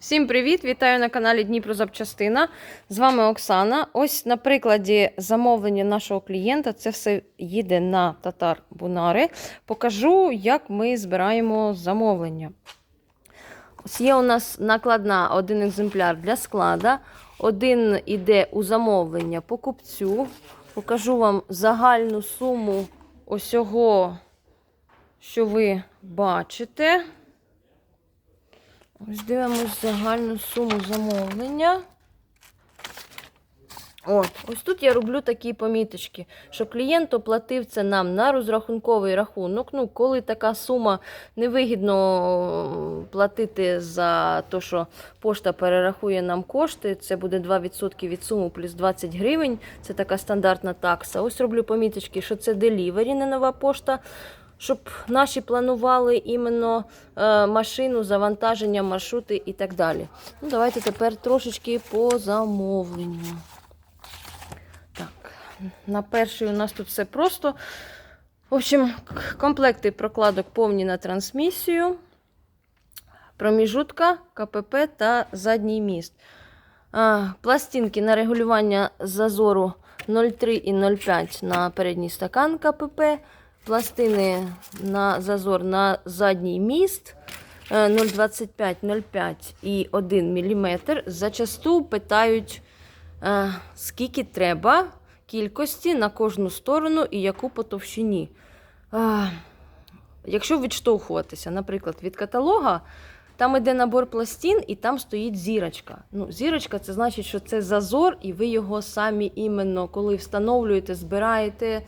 Всім привіт! Вітаю на каналі Дніпро Запчастина. З вами Оксана. Ось на прикладі замовлення нашого клієнта. Це все їде на татар Бунари. Покажу, як ми збираємо замовлення. Ось є у нас накладна один екземпляр для склада. Один іде у замовлення покупцю. Покажу вам загальну суму усього, що ви бачите. Ось дивимось загальну суму замовлення. От, ось тут я роблю такі поміточки, що клієнт оплатив це нам на розрахунковий рахунок. Ну, коли така сума невигідно платити за те, що пошта перерахує нам кошти, це буде 2% від суми плюс 20 гривень. Це така стандартна такса. Ось роблю поміточки, що це делівері, не нова пошта щоб наші планували іменно е, машину, завантаження, маршрути і так далі. Ну, Давайте тепер трошечки по замовленню. Так, на перший у нас тут все просто. В общем, комплекти прокладок повні на трансмісію, проміжутка, КПП та задній міст. Пластинки на регулювання зазору 0,3 і 0,5 на передній стакан КПП. Пластини на зазор на задній міст е, 0,25, 0,5 і 1 мм. Зачасту питають, е, скільки треба кількості на кожну сторону і яку по товщині. Е, Якщо відштовхуватися, наприклад, від каталога, там іде набор пластин, і там стоїть зірочка. Ну, зірочка це значить, що це зазор, і ви його самі іменно, коли встановлюєте, збираєте,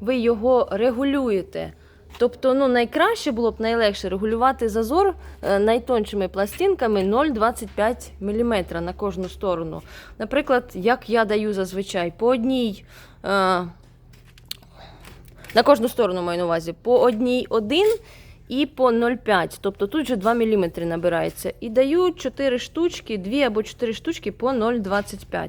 ви його регулюєте. Тобто, ну, найкраще було б найлегше регулювати зазор е, найтоншими пластинками 0,25 мм на кожну сторону. Наприклад, як я даю зазвичай, по одній. Е, на кожну сторону маю на увазі. По одній 1 і по 0,5. Тобто тут вже 2 мм набирається. І даю 4 штучки, 2 або 4 штучки по 0,25.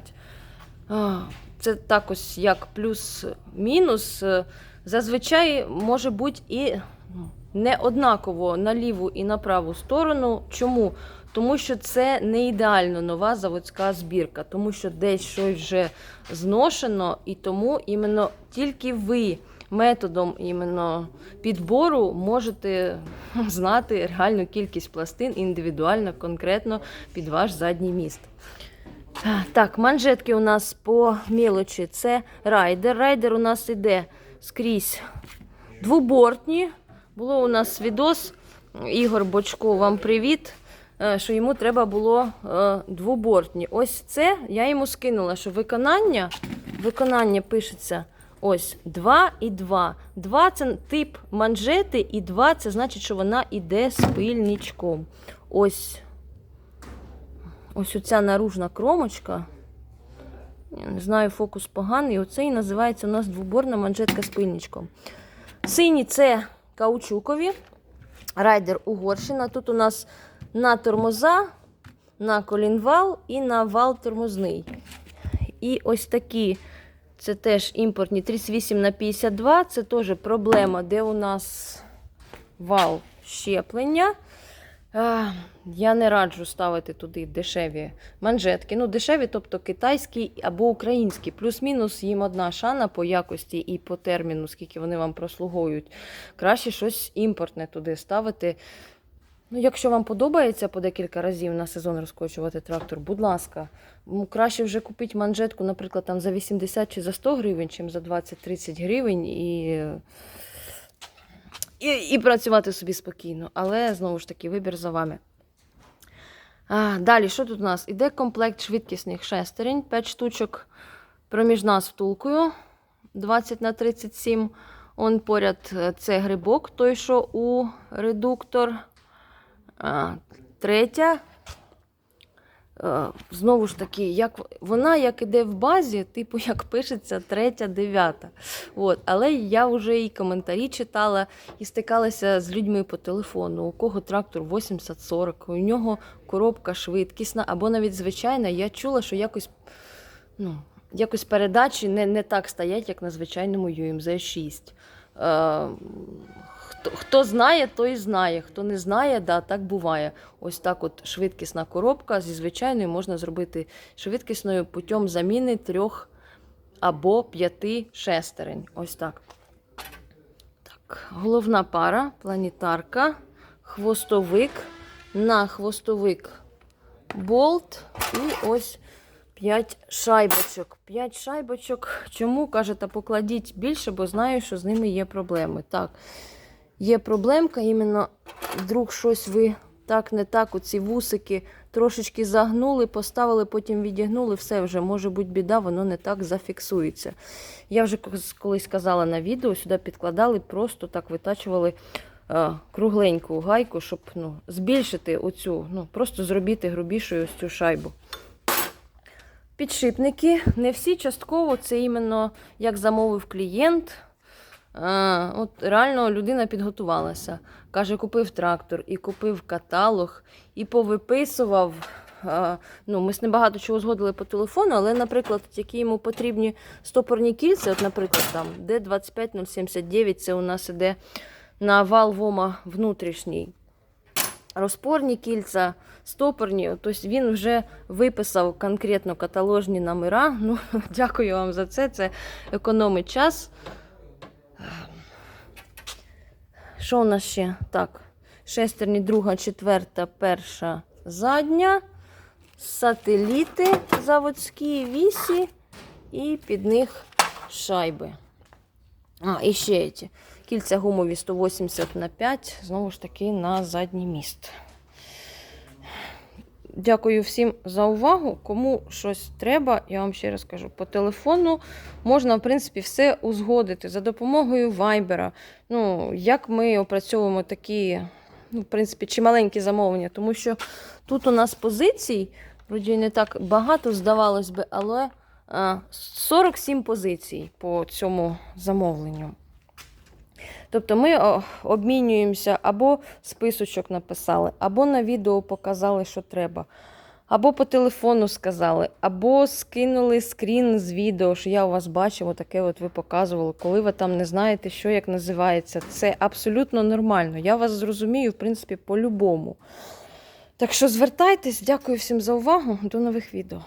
Це так ось як плюс-мінус. Е, Зазвичай може бути і ну, не однаково на ліву і на праву сторону. Чому? Тому що це не ідеально нова заводська збірка, тому що десь щось вже зношено, і тому іменно тільки ви методом іменно підбору можете знати реальну кількість пластин індивідуально, конкретно під ваш задній міст. Так, манжетки у нас по мілочі це райдер. Райдер у нас іде скрізь двобортні. Було у нас відос. Ігор Бочко, вам привіт. е, Що йому треба було е, двобортні. Ось це я йому скинула, що виконання, виконання пишеться ось 2 і 2. 2 це тип манжети, і 2 це значить, що вона іде з пильничком. Ось Ось оця наружна кромочка. Я не знаю, фокус поганий. Оце і називається у нас двоборна манжетка з пильничком. Сині це каучукові. Райдер Угорщина. Тут у нас на тормоза, на колінвал і на вал тормозний. І ось такі. Це теж імпортні 38 на 52. Це теж проблема, де у нас вал щеплення. Я не раджу ставити туди дешеві манжетки. Ну, дешеві, тобто китайські або українські. Плюс-мінус їм одна шана по якості і по терміну, скільки вони вам прослуговують. Краще щось імпортне туди ставити. Ну, якщо вам подобається по декілька разів на сезон розкочувати трактор, будь ласка, краще вже купити манжетку, наприклад, там за 80 чи за 100 гривень, чим за 20-30 гривень і, і, і працювати собі спокійно. Але знову ж таки, вибір за вами. А, далі, що тут у нас? Іде комплект швидкісних шестерень, 5 штучок проміжна з втулкою 20 на 37. Он поряд е, це грибок, той, що у редуктор. А, третя. Е, Знову ж таки, як, вона як іде в базі, типу, як пишеться третя, дев'ята. От. Але я вже і коментарі читала і стикалася з людьми по телефону, у кого трактор 80-40, у нього коробка швидкісна, або навіть звичайна. Я чула, що якось, ну, якось передачі не, не так стоять, як на звичайному UMZ 6. Е, Хто, знає, той знає. Хто не знає, да, так буває. Ось так от швидкісна коробка зі звичайною можна зробити швидкісною путем заміни трьох або п'яти шестерень. Ось так. так. Головна пара, планетарка, хвостовик. На хвостовик болт і ось 5 шайбочок. 5 шайбочок. Чому кажете, покладіть більше, бо знаю, що з ними є проблеми. Так, є проблемка, іменно вдруг щось ви так, не так, оці вусики трошечки загнули, поставили, потім відігнули, все вже може бути біда, воно не так зафіксується. Я вже колись казала на відео, сюди підкладали, просто так витачували е, кругленьку гайку, щоб ну, збільшити оцю, ну, просто зробити грубішою ось цю шайбу. Підшипники, не всі частково, це іменно як замовив клієнт. От реально людина підготувалася. Каже, купив трактор і купив каталог, і повиписував. Ну, ми з ним багато чого згодили по телефону, але, наприклад, які йому потрібні стопорні кільця, от, наприклад, там D25079, це у нас іде на вал ВОМа внутрішній. Розпорні кільця, стопорні, тобто він вже виписав конкретно каталожні номера. Ну, дякую вам за це. Це економить час. Що у нас ще? Так, шестерні, друга, четверта, перша, задня, сателіти заводські вісі і під них шайби. А, і ще ці. Кільця гумові 180 на 5, знову ж таки, на задній міст. Дякую всім за увагу. Кому щось треба, я вам ще раз кажу, по телефону можна, в принципі, все узгодити за допомогою вайбера. Ну, як ми опрацьовуємо такі, ну, в принципі, чималенькі замовлення, тому що тут у нас позицій, вроді не так багато, здавалось би, але 47 позицій по цьому замовленню. Тобто ми обмінюємося або списочок написали, або на відео показали, що треба, або по телефону сказали, або скинули скрін з відео, що я у вас бачив, таке от ви показували, коли ви там не знаєте, що як називається. Це абсолютно нормально. Я вас зрозумію, в принципі, по-любому. Так що звертайтесь, дякую всім за увагу. До нових відео.